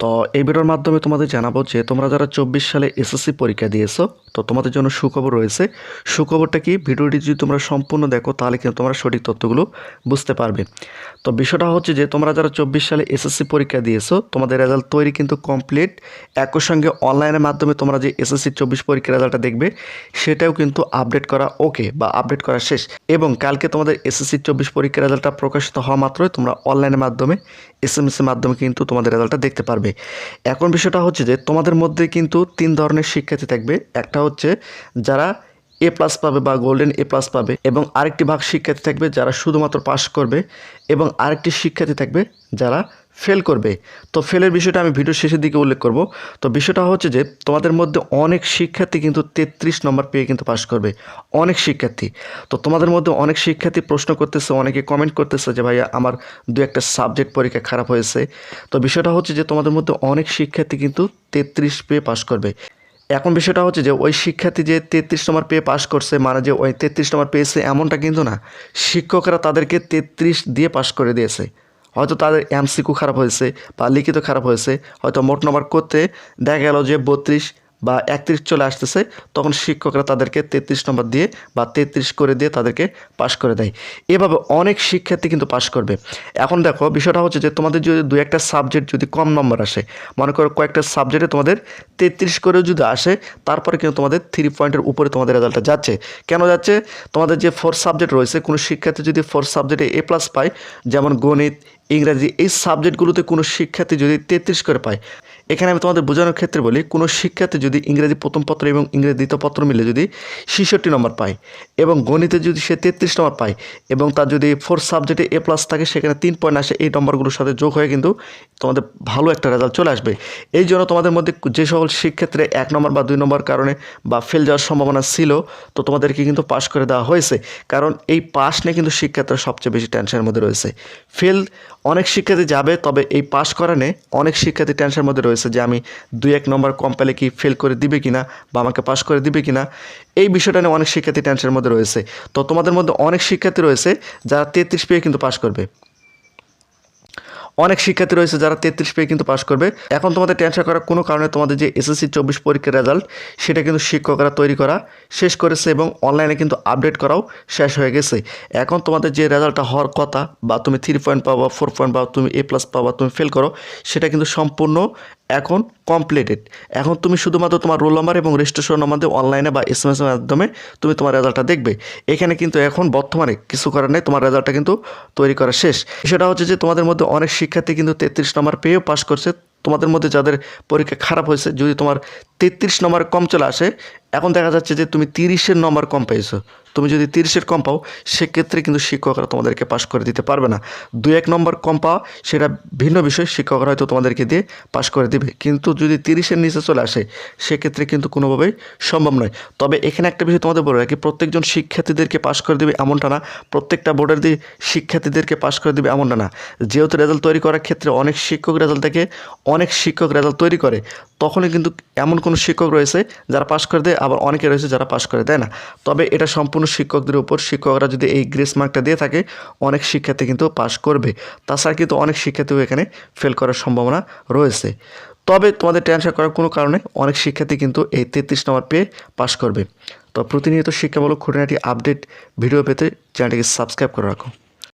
তো এই ভিডিওর মাধ্যমে তোমাদের জানাব যে তোমরা যারা চব্বিশ সালে এসএসসি পরীক্ষা দিয়েছ, তো তোমাদের জন্য সুখবর রয়েছে। সুখবরটা কি? ভিডিওটি যদি তোমরা সম্পূর্ণ দেখো, তাহলে কিন্তু তোমরা সঠিক তথ্যগুলো বুঝতে পারবে। তো বিষয়টা হচ্ছে যে, তোমরা যারা চব্বিশ সালে এসএসসি পরীক্ষা দিয়েছ, তোমাদের রেজাল্ট তৈরি কিন্তু কমপ্লিট একই সঙ্গে অনলাইনের মাধ্যমে তোমরা যে এসএসসি চব্বিশ পরীক্ষার রেজাল্টটা দেখবে, সেটাও কিন্তু আপডেট করা ওকে বা আপডেট করা শেষ। এবং কালকে তোমাদের এসএসসি চব্বিশ পরীক্ষার রেজাল্টটা প্রকাশিত হওয়া মাত্রই তোমরা অনলাইনের মাধ্যমে এস এর মাধ্যমে কিন্তু তোমাদের রেজাল্টটা দেখতে পারবে। এখন বিষয়টা হচ্ছে যে তোমাদের মধ্যে কিন্তু তিন ধরনের শিক্ষার্থী থাকবে। একটা হচ্ছে যারা এ প্লাস পাবে বা গোল্ডেন এ প্লাস পাবে এবং আরেকটি ভাগ শিক্ষার্থী থাকবে যারা শুধুমাত্র পাস করবে এবং আরেকটি শিক্ষার্থী থাকবে যারা ফেল করবে। তো ফেলের বিষয়টা আমি ভিডিও শেষের দিকে উল্লেখ করব। তো বিষয়টা হচ্ছে যে, তোমাদের মধ্যে অনেক শিক্ষার্থী কিন্তু তেত্রিশ নম্বর পেয়ে কিন্তু পাস করবে। অনেক শিক্ষার্থী। তো তোমাদের মধ্যে অনেক শিক্ষার্থী প্রশ্ন করতেছে, অনেকে কমেন্ট করতেছে যে, ভাইয়া, আমার দু একটা সাবজেক্ট পরীক্ষা খারাপ হয়েছে। তো বিষয়টা হচ্ছে যে, তোমাদের মধ্যে অনেক শিক্ষার্থী কিন্তু তেত্রিশ পেয়ে পাস করবে। এখন বিষয়টা হচ্ছে যে ওই শিক্ষার্থী যে তেত্রিশ নম্বর পেয়ে পাশ করছে মানে যে ওই তেত্রিশ নম্বর পেয়েছে এমনটা কিন্তু না। শিক্ষকরা তাদেরকে তেত্রিশ দিয়ে পাশ করে দিয়েছে। হয়তো তাদের এমসিকু খারাপ হয়েছে বা লিখিত খারাপ হয়েছে, হয়তো মোট নম্বর করতে দেখা গেল যে বত্রিশ বা একত্রিশ চলে আসতেছে, তখন শিক্ষকরা তাদেরকে তেত্রিশ নম্বর দিয়ে বা তেত্রিশ করে দিয়ে তাদেরকে পাশ করে দেয়। এভাবে অনেক শিক্ষার্থী কিন্তু পাশ করবে। এখন দেখো, বিষয়টা হচ্ছে যে তোমাদের যদি দু একটা সাবজেক্ট যদি কম নম্বর আসে, মনে করো কয়েকটা সাবজেক্টে তোমাদের তেত্রিশ করেও যদি আসে, তারপরে কিন্তু তোমাদের থ্রি পয়েন্টের উপরে তোমাদের রেজাল্টটা যাচ্ছে। কেন যাচ্ছে? তোমাদের যে ফোর সাবজেক্ট রয়েছে, কোনো শিক্ষার্থী যদি ফোর সাবজেক্টে এ প্লাস পায়, যেমন গণিত, ইংরাজি, এই সাবজেক্টগুলোতে কোনো শিক্ষার্থী যদি তেত্রিশ করে পায় এখানে আমি তোমাদের বোঝানোর ক্ষেত্রে বলি, কোনো শিক্ষার্থী যদি ইংরেজি প্রথম পত্র এবং ইংরেজি দ্বিতীয় পত্র মিলে যদি ছেষট্টি নম্বর পায় এবং গণিতে যদি সে তেত্রিশ নম্বর পায় এবং তার যদি ফোর সাবজেক্টে এ প্লাস থাকে, সেখানে তিন পয়েন্ট আসে, এই নম্বরগুলোর সাথে যোগ হয়ে কিন্তু তোমাদের ভালো একটা রেজাল্ট চলে আসবে। এই জন্য তোমাদের মধ্যে যে সকল শিক্ষার্থীরা এক নম্বর বা দুই নম্বর কারণে বা ফেল যাওয়ার সম্ভাবনা ছিল, তো তোমাদেরকে কিন্তু পাশ করে দেওয়া হয়েছে। কারণ এই পাশ নিয়ে কিন্তু শিক্ষার্থীরা সবচেয়ে বেশি টেনশনের মধ্যে রয়েছে। ফেল অনেক শিক্ষার্থী যাবে, তবে এই পাশ করা নিয়ে অনেক শিক্ষার্থী টেনশনের মধ্যে রয়েছে। যে আমি দুই এক নম্বর কম পেলে কি ফেল করে দিবে কিনা বা আমাকে পাশ করে দিবে কিনা, এই বিষয়টা নিয়ে অনেক শিক্ষার্থী টেনশনের মধ্যে রয়েছে। তো তোমাদের মধ্যে অনেক শিক্ষার্থী রয়েছে যারা তেত্রিশ পেয়ে কিন্তু পাশ করবে। অনেক শিক্ষার্থী রয়েছে যারা তেত্রিশ পেয়ে কিন্তু পাশ করবে। এখন তোমাদের টেনশন করার কোনো কারণে তোমাদের যে এসএসসি চব্বিশ পরীক্ষার রেজাল্ট সেটা কিন্তু শিক্ষকরা তৈরি করা, শেষ করেছে এবং অনলাইনে কিন্তু আপডেট করাও শেষ হয়ে গেছে। এখন তোমাদের যে রেজাল্টটা হওয়ার কথা বা তুমি থ্রি পয়েন্ট পাবা ফোর পয়েন্ট পাবা, তুমি এ প্লাস পাবা, তুমি ফেল করো, সেটা কিন্তু সম্পূর্ণ এখন কমপ্লিটেড এখন তুমি শুধুমাত্র তোমার রোল নাম্বার এবং রেজিস্ট্রেশন নাম্বার অনলাইনে বা এস এম এসের মাধ্যমে তুমি তোমার রেজাল্টটা দেখবে। এখানে কিন্তু এখন বর্তমানে কিছু করার নেই, তোমার রেজাল্টটা কিন্তু তৈরি করা শেষ। সেটা হচ্ছে যে তোমাদের মধ্যে অনেক শিক্ষার্থী কিন্তু তেত্রিশ নম্বর পেয়েও পাস করছে। তোমাদের মধ্যে যাদের পরীক্ষা খারাপ হয়েছে, যদি তোমার তেত্রিশ নম্বর কম চলে আসে, এখন দেখা যাচ্ছে যে তুমি তিরিশের নম্বর কম পেয়েছ। তুমি যদি তিরিশের কম পাও, সেক্ষেত্রে কিন্তু শিক্ষকরা তোমাদেরকে পাশ করে দিতে পারবে না। দু এক নম্বর কম পাওয়া, সেটা ভিন্ন বিষয়, শিক্ষকরা হয়তো তোমাদেরকে দিয়ে পাশ করে দিবে। কিন্তু যদি তিরিশের নিচে চলে আসে, সেক্ষেত্রে কিন্তু কোনোভাবেই সম্ভব নয়। তবে এখানে একটা বিষয় তোমাদের বলে রাখি, প্রত্যেকজন শিক্ষার্থীদেরকে পাশ করে দেবে এমনটা না। প্রত্যেকটা বোর্ডের দিয়ে শিক্ষার্থীদেরকে পাশ করে দেবে এমনটা না। যেহেতু রেজাল্ট তৈরি করার ক্ষেত্রে অনেক শিক্ষক রেজাল্ট থেকে অনেক শিক্ষক রেজাল্ট তৈরি করে, তখনই কিন্তু এমন কোনো শিক্ষক রয়েছে যারা পাশ করে দেয়, আবার অনেকে রয়েছে যারা পাশ করে দেয় না। তবে এটা সম্পূর্ণ শিক্ষকদের উপর শিক্ষকরা যদি এই গ্রেস মার্কটা দিয়ে থাকে, অনেক শিক্ষার্থী কিন্তু পাশ করবে। তাছাড়া কিন্তু অনেক শিক্ষার্থীও এখানে ফেল করার সম্ভাবনা রয়েছে। তবে তোমাদের টেনশন করার কোনো কারণে অনেক শিক্ষার্থী কিন্তু এই তেত্রিশ নম্বর পেয়ে পাশ করবে। তো প্রতিনিয়ত শিক্ষামূলক খুঁটিনাটি আপডেট ভিডিও পেতে চ্যানেলটিকে সাবস্ক্রাইব করে রাখো।